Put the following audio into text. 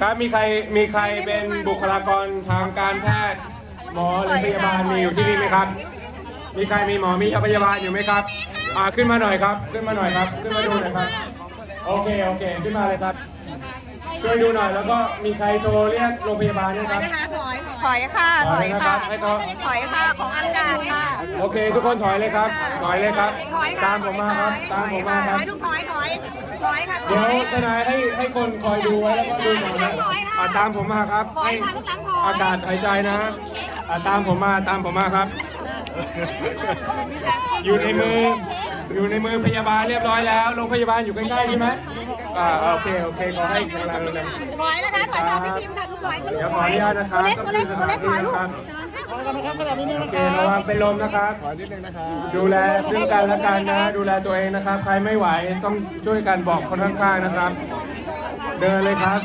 ครับมีใครมีใครเป็นบุคลากรทางการแพทย์ หมอหรือพยาบาลมีอยู่ที่นี่ไหมครับ มีใครมีหมอมีพยาบาลอยู่ไหมครับอ่าขึ้นมาหน่อยครับ ขึ้นมาหน่อยครับ ขึ้นมาดูหน่อยครับ โอเคโอเคขึ้นมาเลยครับช่วยดูหน่อยแล้วก็มีใครโทรเรียกโรงพยาบาลไหมครับถอยค่ะถอยค่ะให้เขาถอยค่ะของอากาศค่ะ โอเค ทุกคนถอยเลยครับถอยเลยครับ ถอยค่ะตามผมมาครับ ตามผมมาครับถอยทุกถอยถอยถอยค่ะถเดี๋ยวอยทนายให้ให้คนคอยดูไว้แล้วก็ดูหน่อยนะอ่าตามผมมาครับให้อากาศหายใจนะฮะอ่าตามผมมาตามผมมาครับ อยู่ในมือ อยู่ในมือพยาบาลเรียบร้อยแล้วโรงพยาบาลอยู่ใกล้ๆใช่ไหมอ่าโอเคโอเคขอให้กำลังเลยถอยนะคะถอยตามพี่พิมพ์ค่ะทุกถอยเดี๋ยวขออนุญาตนะครับตัวเล็กตัวเล็กตัวเล็กถอยลูกครับ โอเคระวังเป็นลมนะครับ ดูแลซึ่งกันและกันนะ ดูแลตัวเองนะครับ ใครไม่ไหวต้องช่วยกันบอกคนข้างๆนะครับ เดินเลยครับ